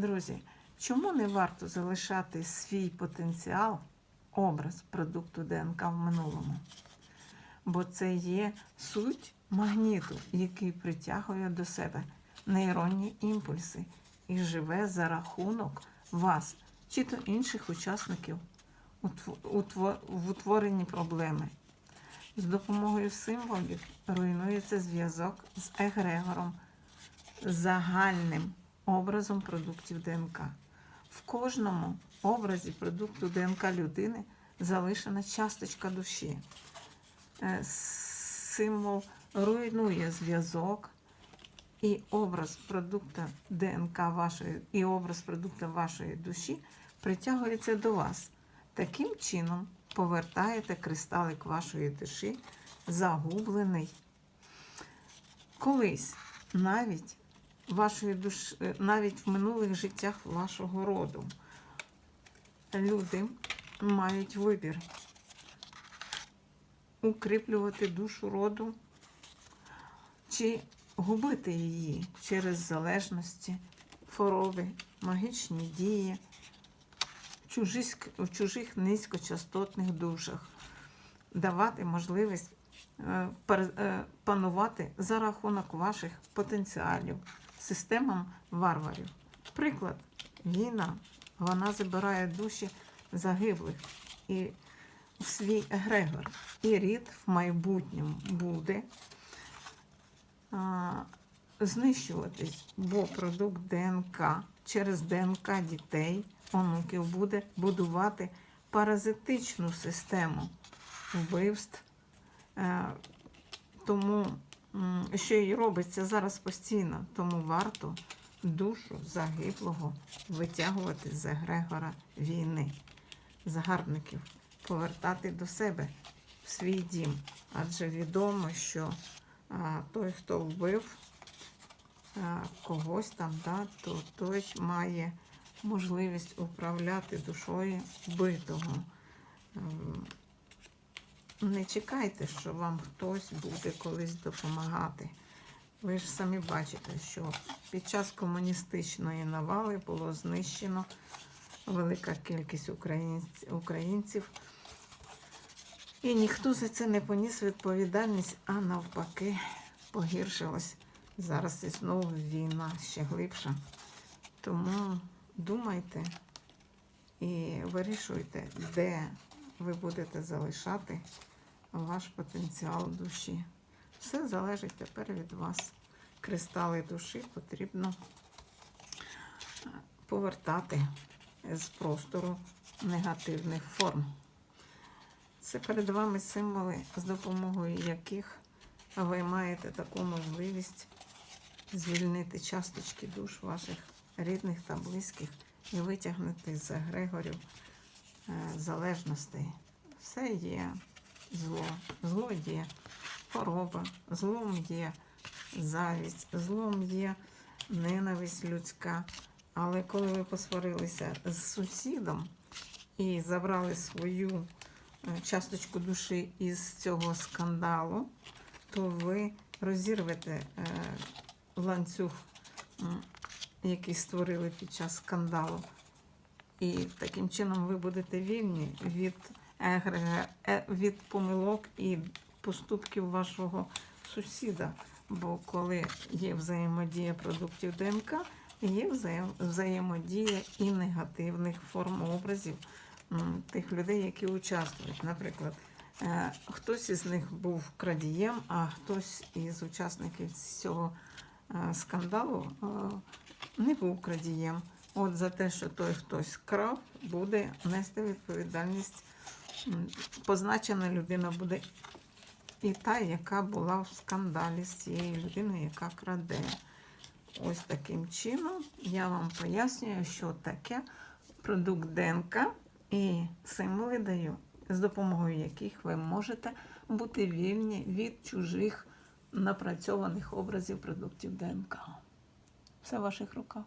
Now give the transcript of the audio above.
Друзі, чому не варто залишати свій потенціал, образ продукту ДНК в минулому? Бо це є суть магніту, який притягує до себе нейронні імпульси і живе за рахунок вас чи то інших учасників в утворенні проблеми. З допомогою символів руйнується зв'язок з егрегором, загальним образом продуктів ДНК. В кожному образі продукту ДНК людини залишена часточка душі. Е, Символ руйнує зв'язок і образ продукту ДНК вашої, і образ продукту вашої душі притягується до вас. Таким чином повертаєте кристалик вашої душі загублений. Колись навіть вашої душі, навіть в минулих життях вашого роду. Люди мають вибір. Укріплювати душу роду чи губити її через залежності, хвороби, магічні дії в чужих, чужих низькочастотних душах, давати можливість е, е, панувати за рахунок ваших потенціалів системам варварів. Приклад, війна, вона забирає душі загиблих і в свій егрегор. І рід в майбутньому буде а, знищуватись, бо продукт ДНК через ДНК дітей, онуків буде будувати паразитичну систему вбивств. Е, Тому, що і робиться зараз постійно, тому варто душу загиблого витягувати з егрегора війни, загарбників, повертати до себе в свій дім. Адже відомо, що а, той, хто вбив а, когось там, да, то той має можливість управляти душою вбитого. Не чекайте, що вам хтось буде колись допомагати. Ви ж самі бачите, що під час комуністичної навали було знищено велика кількість українців. І ніхто за це не поніс відповідальність, а навпаки, погіршилось. Зараз і знову війна ще глибша. Тому думайте і вирішуйте, де ви будете залишати ваш потенціал душі. Все залежить тепер від вас. Кристали душі потрібно е, повертати з простору негативних форм. Це перед вами символи, з допомогою яких ви маєте таку можливість звільнити часточки душ ваших рідних та близьких і витягнути з егрегорів е, залежностей. Все є зло, зло є хвороба, злом є завість, злом є ненависть людська. Але коли ви посварилися з сусідом і забрали свою е, часточку душі із цього скандалу, то ви розірвете е, ланцюг, який створили під час скандалу. І таким чином ви будете вільні від, від помилок і поступків вашого сусіда. Бо коли є взаємодія продуктів ДНК, є взаємодія і негативних форм образів тих людей, які участвують. Наприклад, е, хтось із них був крадієм, а хтось із учасників цього е, скандалу е, не був крадієм. От за те, що той хтось крав, буде нести відповідальність. Позначена людина буде і та, яка була в скандалі з цією людиною, яка краде. Ось таким чином я вам пояснюю, що таке продукт ДНК і символи даю, з допомогою яких ви можете бути вільні від чужих напрацьованих образів продуктів ДНК. Все в ваших руках.